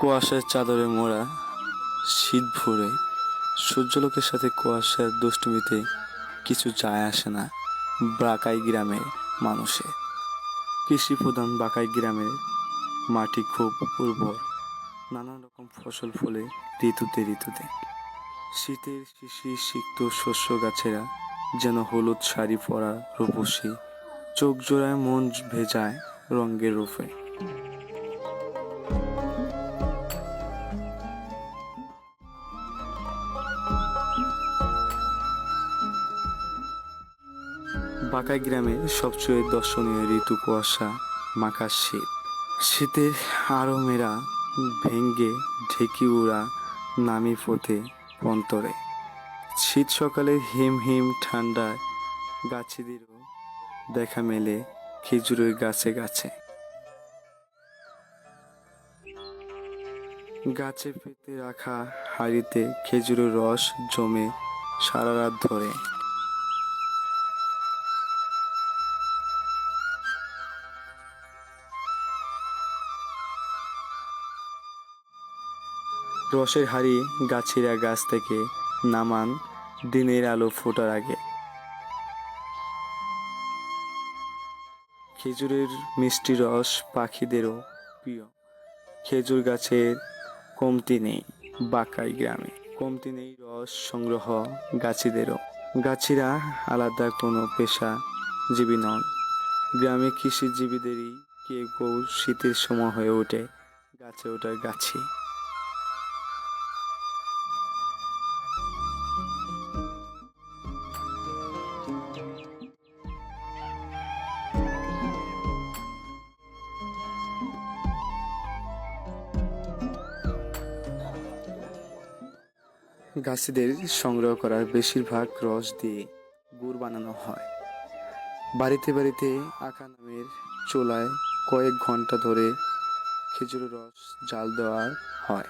কুয়াশার চাদরে মোড়া শীত ভরে সূর্যলোকের সাথে কুয়াশার দুষ্টুমিতে কিছু যায় আসে না বাকাই গ্রামের মানুষে। কৃষি প্রধান বাকাই গ্রামের মাটি খুব উর্বর। নানান রকম ফসল ফলে ঋতুতে ঋতুতে। শীতের শিশির সিক্ত শস্য গাছেরা যেন হলুদ শাড়ি পরা রূপসী। চোখ জোড়ায় মন ভেজায় রঙের রূপে। বাঁকাই গ্রামে সবচেয়ে দর্শনীয় ঋতু কুয়াশা মাখা শীত শীতের আরমেরা ভেঙ্গে ঢেকি উড়া নামি ফোটে অন্তরে। শীত সকালে হিম হিম ঠান্ডায় গাছেদেরও দেখা মেলে খেজুরের গাছে গাছে। গাছে পেতে রাখা হাড়িতে খেজুরের রস জমে সারা রাত ধরে। রসের হাড়ি গাছিরা গাছ থেকে নামান দিনের আলো ফোটার আগে। খেজুরের মিষ্টি রস পাখিদেরও প্রিয়। খেজুর গাছের কমতি নেই বাকাই গ্রামে। কমতি নেই রস সংগ্রহ গাছিদেরও। গাছিরা আলাদা কোনো পেশা জীবী নন। গ্রামে কৃষিজীবীদেরই কেউ কেউ শীতের সময় হয়ে ওঠে গাছে ওঠার গাছি। গাছিদের সংগ্রহ করার বেশিরভাগ রস দিয়ে গুড় বানানো হয়। বাড়িতে বাড়িতে আখা নামের চোলায় কয়েক ঘণ্টা ধরে খেজুরের রস জাল দেওয়া হয়।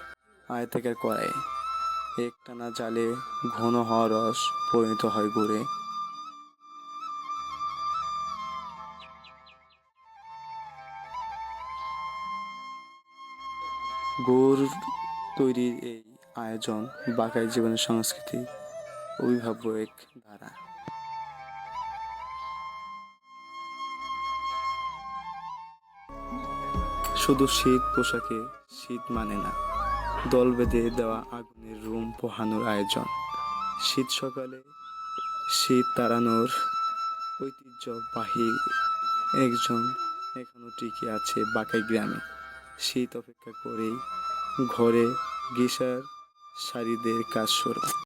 আয়তাকার কড়াইয়ে একটানা জালে ঘন হওয়া রস পরিণত হয় গুড়ে। গুড় তৈরির এই আয়োজন বাকাই জীবনের সংস্কৃতি অভিভাব্য এক ধারা। শুধু শীত পোশাকে শীত মানে না, দল বেঁধে দেওয়া আগুনের রুম পোহানোর আয়োজন। শীত সকালে শীত তাড়ানোর ঐতিহ্যবাহী একজন এখনও টিকে আছে বাকাই গ্রামে। শীত অপেক্ষা করেই ঘরে গিসার শাড়িদের কাজ শুরু।